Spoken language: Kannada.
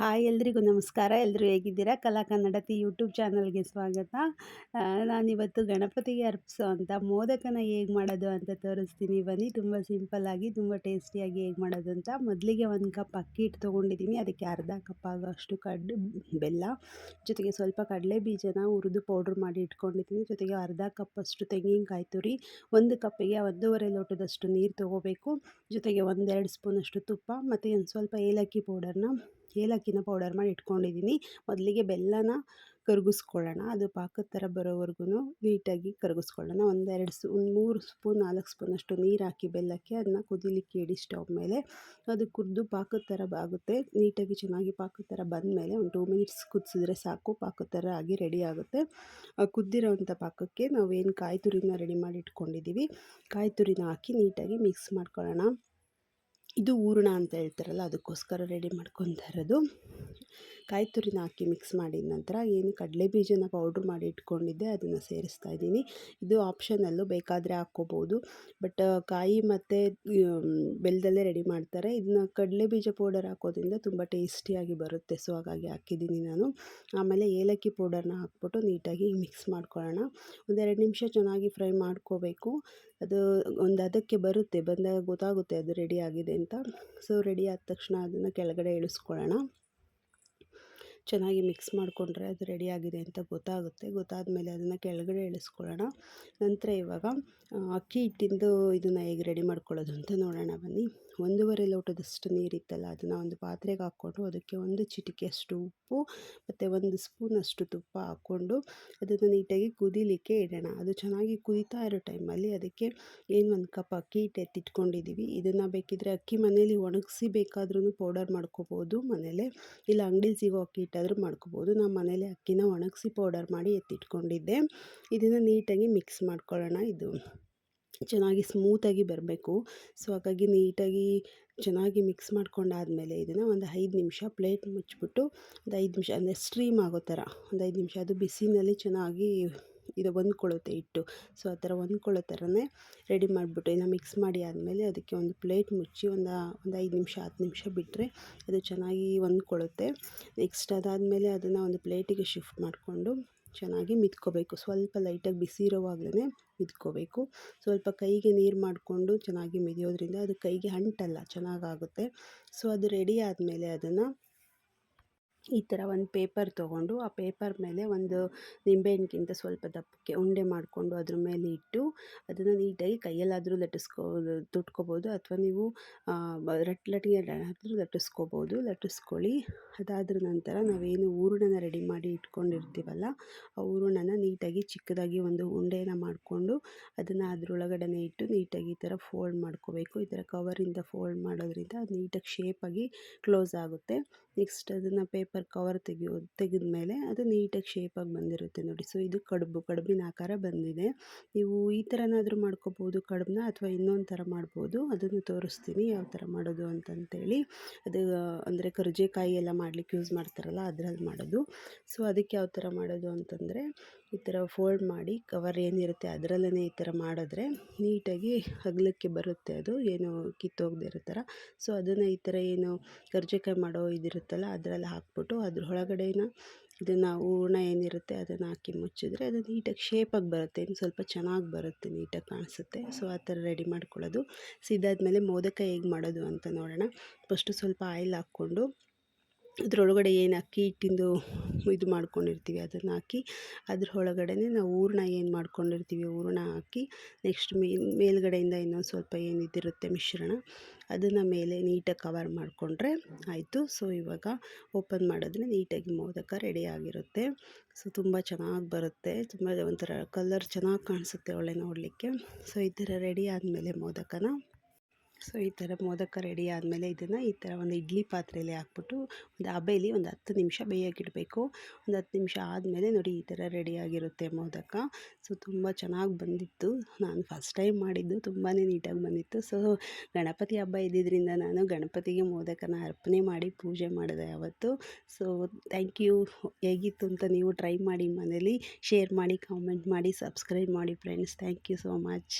ಹಾಯ್ ಎಲ್ರಿಗೂ ನಮಸ್ಕಾರ. ಎಲ್ಲರೂ ಹೇಗಿದ್ದೀರಾ? ಕಲಾ ಕನ್ನಡತಿ ಯೂಟ್ಯೂಬ್ ಚಾನಲ್ಗೆ ಸ್ವಾಗತ. ನಾನಿವತ್ತು ಗಣಪತಿಗೆ ಅರ್ಪಿಸೋ ಅಂತ ಮೋದಕನ ಹೇಗೆ ಮಾಡೋದು ಅಂತ ತೋರಿಸ್ತೀನಿ. ಬನ್ನಿ, ತುಂಬ ಸಿಂಪಲ್ಲಾಗಿ ತುಂಬ ಟೇಸ್ಟಿಯಾಗಿ ಹೇಗೆ ಮಾಡೋದು ಅಂತ. ಮೊದಲಿಗೆ ಒಂದು ಕಪ್ ಅಕ್ಕಿ ಹಿಟ್ಟು ತೊಗೊಂಡಿದ್ದೀನಿ. ಅದಕ್ಕೆ ಅರ್ಧ ಕಪ್ ಆಗೋಷ್ಟು ಕಡ್ಡು, ಬೆಲ್ಲ, ಜೊತೆಗೆ ಸ್ವಲ್ಪ ಕಡಲೆ ಬೀಜನ ಹುರಿದು ಪೌಡ್ರ್ ಮಾಡಿ ಇಟ್ಕೊಂಡಿದ್ದೀನಿ. ಜೊತೆಗೆ ಅರ್ಧ ಕಪ್ ಅಷ್ಟು ತೆಂಗಿನಕಾಯಿ ತುರಿ, ಒಂದು ಕಪ್ಪಿಗೆ ಒಂದೂವರೆ ಲೋಟದಷ್ಟು ನೀರು ತೊಗೋಬೇಕು. ಜೊತೆಗೆ ಒಂದೆರಡು ಸ್ಪೂನಷ್ಟು ತುಪ್ಪ, ಮತ್ತು ಒಂದು ಸ್ವಲ್ಪ ಏಲಕ್ಕಿ ಪೌಡರ್ನ ಏಲಕ್ಕಿನ ಪೌಡರ್ ಮಾಡಿ ಇಟ್ಕೊಂಡಿದ್ದೀನಿ ಮೊದಲಿಗೆ ಬೆಲ್ಲನ ಕರಗಿಸ್ಕೊಳ್ಳೋಣ. ಅದು ಪಾಕದ ಥರ ಬರೋವರೆಗೂ ನೀಟಾಗಿ ಕರಗಿಸ್ಕೊಳ್ಳೋಣ. ಒಂದೆರಡು ಸ್ಪೂ, ಒಂದು ಮೂರು ಸ್ಪೂನ್, ನಾಲ್ಕು ಸ್ಪೂನಷ್ಟು ನೀರು ಹಾಕಿ ಬೆಲ್ಲಕ್ಕೆ. ಅದನ್ನ ಕುದಿಲಿಕ್ಕೆ ಇಡಿ ಸ್ಟವ್ ಮೇಲೆ. ಅದು ಕುದ್ದು ಪಾಕದ ಥರ ಆಗುತ್ತೆ ನೀಟಾಗಿ ಚೆನ್ನಾಗಿ ಪಾಕದ ಥರ ಬಂದಮೇಲೆ ಒಂದು ಟೂ ಮಿನಿಟ್ಸ್ ಕುದಿಸಿದ್ರೆ ಸಾಕು. ಪಾಕದ ಥರ ಆಗಿ ರೆಡಿ ಆಗುತ್ತೆ. ಕುದ್ದಿರೋವಂಥ ಪಾಕಕ್ಕೆ ನಾವು ಏನು ಕಾಯಿ ತುರಿನ ರೆಡಿ ಮಾಡಿ ಇಟ್ಕೊಂಡಿದ್ದೀವಿ ಕಾಯಿ ತುರಿನ ಹಾಕಿ ನೀಟಾಗಿ ಮಿಕ್ಸ್ ಮಾಡ್ಕೊಳ್ಳೋಣ. ಇದು ಹೂರ್ಣ ಅಂತ ಹೇಳ್ತಾರಲ್ಲ ಅದಕ್ಕೋಸ್ಕರ ರೆಡಿ ಮಾಡ್ಕೊತಾ ಇರೋದು. ಕಾಯಿ ತುರಿನ ಹಾಕಿ ಮಿಕ್ಸ್ ಮಾಡಿದ ನಂತರ ಏನು ಕಡಲೆ ಬೀಜನ ಪೌಡ್ರ್ ಮಾಡಿ ಇಟ್ಕೊಂಡಿದ್ದೆ, ಅದನ್ನು ಸೇರಿಸ್ತಾ ಇದ್ದೀನಿ. ಇದು ಆಪ್ಷನಲ್ಲು ಬೇಕಾದರೆ ಹಾಕ್ಕೋಬೋದು. ಬಟ್ ಕಾಯಿ ಮತ್ತು ಬೆಲ್ಲದಲ್ಲೇ ರೆಡಿ ಮಾಡ್ತಾರೆ. ಇದನ್ನ ಕಡಲೆ ಬೀಜ ಪೌಡರ್ ಹಾಕೋದ್ರಿಂದ ತುಂಬ ಟೇಸ್ಟಿಯಾಗಿ ಬರುತ್ತೆ. ಸೊ ಹಾಗಾಗಿ ಹಾಕಿದ್ದೀನಿ ನಾನು. ಆಮೇಲೆ ಏಲಕ್ಕಿ ಪೌಡರ್ನ ಹಾಕ್ಬಿಟ್ಟು ನೀಟಾಗಿ ಮಿಕ್ಸ್ ಮಾಡ್ಕೊಳ್ಳೋಣ. ಒಂದೆರಡು ನಿಮಿಷ ಚೆನ್ನಾಗಿ ಫ್ರೈ ಮಾಡ್ಕೋಬೇಕು. ಅದು ಒಂದು ಅದಕ್ಕೆ ಬರುತ್ತೆ. ಬಂದಾಗ ಗೊತ್ತಾಗುತ್ತೆ ಅದು ರೆಡಿ ಆಗಿದೆ ಅಂತ. ಸೊ ರೆಡಿ ಆದ ತಕ್ಷಣ ಅದನ್ನು ಕೆಳಗಡೆ ಇಳಿಸ್ಕೊಳ್ಳೋಣ. ಚೆನ್ನಾಗಿ ಮಿಕ್ಸ್ ಮಾಡಿಕೊಂಡ್ರೆ ಅದು ರೆಡಿಯಾಗಿದೆ ಅಂತ ಗೊತ್ತಾಗುತ್ತೆ. ಗೊತ್ತಾದ ಮೇಲೆ ಅದನ್ನು ಕೆಳಗಡೆ ಇಳಿಸ್ಕೊಳ್ಳೋಣ ನಂತರ ಇವಾಗ ಅಕ್ಕಿ ಹಿಟ್ಟಿಂದು ಇದನ್ನು ಹೇಗೆ ರೆಡಿ ಮಾಡ್ಕೊಳ್ಳೋದು ಅಂತ ನೋಡೋಣ ಬನ್ನಿ. ಒಂದೂವರೆ ಲೋಟದಷ್ಟು ನೀರಿತ್ತಲ್ಲ, ಅದನ್ನು ಒಂದು ಪಾತ್ರೆಗೆ ಹಾಕ್ಕೊಂಡು ಅದಕ್ಕೆ ಒಂದು ಚಿಟಿಕೆಯಷ್ಟು ಉಪ್ಪು, ಮತ್ತು ಒಂದು ಸ್ಪೂನಷ್ಟು ತುಪ್ಪ ಹಾಕ್ಕೊಂಡು ಅದನ್ನು ನೀಟಾಗಿ ಕುದಿಲಿಕ್ಕೆ ಇಡೋಣ. ಅದು ಚೆನ್ನಾಗಿ ಕುದಿತಾ ಇರೋ ಟೈಮಲ್ಲಿ ಅದಕ್ಕೆ ಏನು ಒಂದು ಕಪ್ ಅಕ್ಕಿ ಹಿಟ್ಟು ಎತ್ತಿಟ್ಕೊಂಡಿದ್ದೀವಿ ಇದನ್ನು ಬೇಕಿದ್ದರೆ ಅಕ್ಕಿ ಮನೇಲಿ ಒಣಗಿಸಿ ಬೇಕಾದ್ರೂ ಪೌಡರ್ ಮಾಡ್ಕೋಬೋದು ಮನೇಲೆ. ಇಲ್ಲ ಅಂಗಡಿಲಿ ಸಿಗೋ ಅಕ್ಕಿ ಹಿಟ್ಟಾದರೂ ಮಾಡ್ಕೋಬೋದು. ನಮ್ಮ ಮನೇಲಿ ಅಕ್ಕಿನ ಒಣಗಿಸಿ ಪೌಡರ್ ಮಾಡಿ ಎತ್ತಿಟ್ಕೊಂಡಿದ್ದೆ. ಇದನ್ನು ನೀಟಾಗಿ ಮಿಕ್ಸ್ ಮಾಡ್ಕೊಳ್ಳೋಣ. ಇದು ಚೆನ್ನಾಗಿ ಸ್ಮೂತಾಗಿ ಬರಬೇಕು. ಸೊ ಹಾಗಾಗಿ ನೀಟಾಗಿ ಚೆನ್ನಾಗಿ ಮಿಕ್ಸ್ ಮಾಡ್ಕೊಂಡಾದಮೇಲೆ ಇದನ್ನು ಒಂದು ಐದು ನಿಮಿಷ ಪ್ಲೇಟ್ ಮುಚ್ಚಿಬಿಟ್ಟು ಒಂದು ಐದು ನಿಮಿಷ ಅಂದರೆ ಸ್ಟ್ರೀಮ್ ಆಗೋ ಥರ, ಒಂದು ಐದು ನಿಮಿಷ ಅದು ಬಿಸಿನಲ್ಲಿ ಚೆನ್ನಾಗಿ ಇದು ಹೊಂದ್ಕೊಳ್ಳುತ್ತೆ ಹಿಟ್ಟು. ಸೊ ಆ ಥರ ಹೊಂದ್ಕೊಳ್ಳೋ ಥರನೇ ರೆಡಿ ಮಾಡಿಬಿಟ್ಟು ಇನ್ನು ಮಿಕ್ಸ್ ಮಾಡಿ ಆದಮೇಲೆ ಅದಕ್ಕೆ ಒಂದು ಪ್ಲೇಟ್ ಮುಚ್ಚಿ ಒಂದು ಒಂದು ಐದು ನಿಮಿಷ, ಹತ್ತು ನಿಮಿಷ ಬಿಟ್ಟರೆ ಅದು ಚೆನ್ನಾಗಿ ಹೊಂದ್ಕೊಳ್ಳುತ್ತೆ. ನೆಕ್ಸ್ಟ್ ಅದಾದಮೇಲೆ ಅದನ್ನು ಒಂದು ಪ್ಲೇಟಿಗೆ ಶಿಫ್ಟ್ ಮಾಡಿಕೊಂಡು ಚೆನ್ನಾಗಿ ಮಿದ್ಕೋಬೇಕು ಸ್ವಲ್ಪ ಲೈಟಾಗಿ ಬಿಸಿ ಇರೋವಾಗಲೇ ಮಿದ್ಕೋಬೇಕು ಸ್ವಲ್ಪ ಕೈಗೆ ನೀರು ಮಾಡಿಕೊಂಡು ಚೆನ್ನಾಗಿ ಮಿದಿಯೋದ್ರಿಂದ ಅದು ಕೈಗೆ ಅಂಟಲ್ಲ ಚೆನ್ನಾಗಾಗುತ್ತೆ. ಸೊ ಅದು ರೆಡಿ ಆದಮೇಲೆ ಅದನ್ನು ಈ ಥರ ಒಂದು ಪೇಪರ್ ತೊಗೊಂಡು, ಆ ಪೇಪರ್ ಮೇಲೆ ಒಂದು ನಿಂಬೆಹಣ್ಣಿಗಿಂತ ಸ್ವಲ್ಪ ದಪ್ಪಕ್ಕೆ ಉಂಡೆ ಮಾಡಿಕೊಂಡು ಅದ್ರ ಮೇಲೆ ಇಟ್ಟು, ಅದನ್ನು ನೀಟಾಗಿ ಕೈಯಲ್ಲಾದರೂ ಲಟ್ಟಿಸ್ಕೊ, ತುಟ್ಕೋಬೋದು ಅಥವಾ ನೀವು ಲಟ್ಟಿಗೆ ಆದರೂ ಲಟ್ಟಿಸ್ಕೋಬೋದು, ಲಟ್ಟಿಸ್ಕೊಳ್ಳಿ. ಅದಾದ್ರ ನಂತರ ನಾವೇನು ಹೂರಣನ ರೆಡಿ ಮಾಡಿ ಇಟ್ಕೊಂಡಿರ್ತೀವಲ್ಲ, ಆ ಹೂರಣನ ನೀಟಾಗಿ ಚಿಕ್ಕದಾಗಿ ಒಂದು ಉಂಡೆನ ಮಾಡಿಕೊಂಡು ಅದನ್ನು ಅದರೊಳಗಡೆನೇ ಇಟ್ಟು ನೀಟಾಗಿ ಈ ಥರ ಫೋಲ್ಡ್ ಮಾಡ್ಕೋಬೇಕು. ಈ ಥರ ಕವರಿಂದ ಫೋಲ್ಡ್ ಮಾಡೋದ್ರಿಂದ ಅದು ನೀಟಾಗಿ ಶೇಪಾಗಿ ಕ್ಲೋಸ್ ಆಗುತ್ತೆ. ನೆಕ್ಸ್ಟ್ ಅದನ್ನು ಪೇಪರ್ ಕವರ್ ತೆಗೆಯೋ ತೆಗೆದ ಮೇಲೆ ಅದು ನೀಟಾಗಿ ಶೇಪಾಗಿ ಬಂದಿರುತ್ತೆ ನೋಡಿ. ಸೊ, ಇದು ಕಡುಬು, ಕಡುಬಿನ ಆಕಾರ ಬಂದಿದೆ. ನೀವು ಈ ಥರನಾದರೂ ಮಾಡ್ಕೋಬೋದು, ಕಡುಬನ್ನ ಅಥವಾ ಇನ್ನೊಂದು ಥರ ಮಾಡ್ಬೋದು, ಅದನ್ನು ತೋರಿಸ್ತೀನಿ ಯಾವ ಥರ ಮಾಡೋದು ಅಂತಂತೇಳಿ. ಅದು, ಅಂದರೆ ಕರ್ಜೆಕಾಯಿ ಎಲ್ಲ ಮಾಡ್ಲಿಕ್ಕೆ ಯೂಸ್ ಮಾಡ್ತಾರಲ್ಲ, ಅದರಲ್ಲಿ ಮಾಡೋದು. ಸೊ, ಅದಕ್ಕೆ ಯಾವ ಥರ ಮಾಡೋದು ಅಂತಂದರೆ, ಈ ಥರ ಫೋಲ್ಡ್ ಮಾಡಿ, ಕವರ್ ಏನಿರುತ್ತೆ ಅದರಲ್ಲೇ ಈ ಥರ ಮಾಡಿದ್ರೆ ನೀಟಾಗಿ ಹಗಲಕ್ಕೆ ಬರುತ್ತೆ ಅದು, ಏನು ಕಿತ್ತೋಗದೆ ಇರೋ ಥರ. ಸೊ, ಅದನ್ನು ಈ ಥರ ಏನು ಕರ್ಜೆಕಾಯಿ ಮಾಡೋ ಇದಿರುತ್ತಲ್ಲ, ಅದರಲ್ಲಿ ಹಾಕ್ಬಿಟ್ಟು ಅದ್ರ ಒಳಗಡೆನ ಇದನ್ನು ಹೂರ್ಣ ಏನಿರುತ್ತೆ ಅದನ್ನು ಹಾಕಿ ಮುಚ್ಚಿದ್ರೆ ಅದು ನೀಟಾಗಿ ಶೇಪಾಗಿ ಬರುತ್ತೆ. ಇನ್ನು ಸ್ವಲ್ಪ ಚೆನ್ನಾಗಿ ಬರುತ್ತೆ, ನೀಟಾಗಿ ಕಾಣಿಸುತ್ತೆ. ಸೊ ಆ ಥರ ರೆಡಿ ಮಾಡ್ಕೊಳ್ಳೋದು. ಸಿದ್ದಾದಮೇಲೆ ಮೋದಕ ಹೇಗೆ ಮಾಡೋದು ಅಂತ ನೋಡೋಣ. ಫಸ್ಟು ಸ್ವಲ್ಪ ಆಯಿಲ್ ಹಾಕ್ಕೊಂಡು ಅದರೊಳಗಡೆ ಏನು ಅಕ್ಕಿ ಹಿಟ್ಟಿಂದು ಇದು ಮಾಡ್ಕೊಂಡಿರ್ತೀವಿ, ಅದನ್ನು ಹಾಕಿ ಅದ್ರ ಒಳಗಡೆನೆ ನಾವು ಹೂರ್ಣ ಏನು ಮಾಡ್ಕೊಂಡಿರ್ತೀವಿ, ಹೂರ್ಣ ಹಾಕಿ ನೆಕ್ಸ್ಟ್ ಮೇಲುಗಡೆಯಿಂದ ಇನ್ನೊಂದು ಸ್ವಲ್ಪ ಏನು ಇದಿರುತ್ತೆ ಮಿಶ್ರಣ, ಅದನ್ನು ಮೇಲೆ ನೀಟಾಗಿ ಕವರ್ ಮಾಡಿಕೊಂಡ್ರೆ ಆಯಿತು. ಸೊ ಇವಾಗ ಓಪನ್ ಮಾಡಿದ್ರೆ ನೀಟಾಗಿ ಮೋದಕ ರೆಡಿ ಆಗಿರುತ್ತೆ. ಸೊ ತುಂಬ ಚೆನ್ನಾಗಿ ಬರುತ್ತೆ. ತುಂಬ ಒಂಥರ ಕಲರ್ ಚೆನ್ನಾಗಿ ಕಾಣಿಸುತ್ತೆ ಒಳ್ಳೆ ನೋಡಲಿಕ್ಕೆ. ಸೊ ಈ ಥರ ರೆಡಿ ಆದಮೇಲೆ ಮೋದಕನ ಸೊ, ಈ ಥರ ಮೋದಕ ರೆಡಿ ಆದಮೇಲೆ ಇದನ್ನು ಈ ಥರ ಒಂದು ಇಡ್ಲಿ ಪಾತ್ರೆಯಲ್ಲಿ ಹಾಕ್ಬಿಟ್ಟು ಒಂದು ಹಬೆಯಲ್ಲಿ ಒಂದು ಹತ್ತು ನಿಮಿಷ ಬೇಯೋಕ್ಕಿಡಬೇಕು ಒಂದು ಹತ್ತು ನಿಮಿಷ ಆದಮೇಲೆ ನೋಡಿ ಈ ಥರ ರೆಡಿಯಾಗಿರುತ್ತೆ ಮೋದಕ. ಸೊ, ತುಂಬ ಚೆನ್ನಾಗಿ ಬಂದಿತ್ತು. ನಾನು ಫಸ್ಟ್ ಟೈಮ್ ಮಾಡಿದ್ದು ತುಂಬಾ ನೀಟಾಗಿ ಬಂದಿತ್ತು. ಸೊ, ಗಣಪತಿ ಹಬ್ಬ ಇದ್ದಿದ್ದರಿಂದ ನಾನು ಗಣಪತಿಗೆ ಮೋದಕನ ಅರ್ಪಣೆ ಮಾಡಿ ಪೂಜೆ ಮಾಡಿದೆ ಅವತ್ತು ಸೊ, ಥ್ಯಾಂಕ್ ಯು. ಹೇಗಿತ್ತು ಅಂತ ನೀವು ಟ್ರೈ ಮಾಡಿ ಮನೇಲಿ. ಶೇರ್ ಮಾಡಿ, ಕಾಮೆಂಟ್ ಮಾಡಿ, ಸಬ್ಸ್ಕ್ರೈಬ್ ಮಾಡಿ friends. Thank you so much.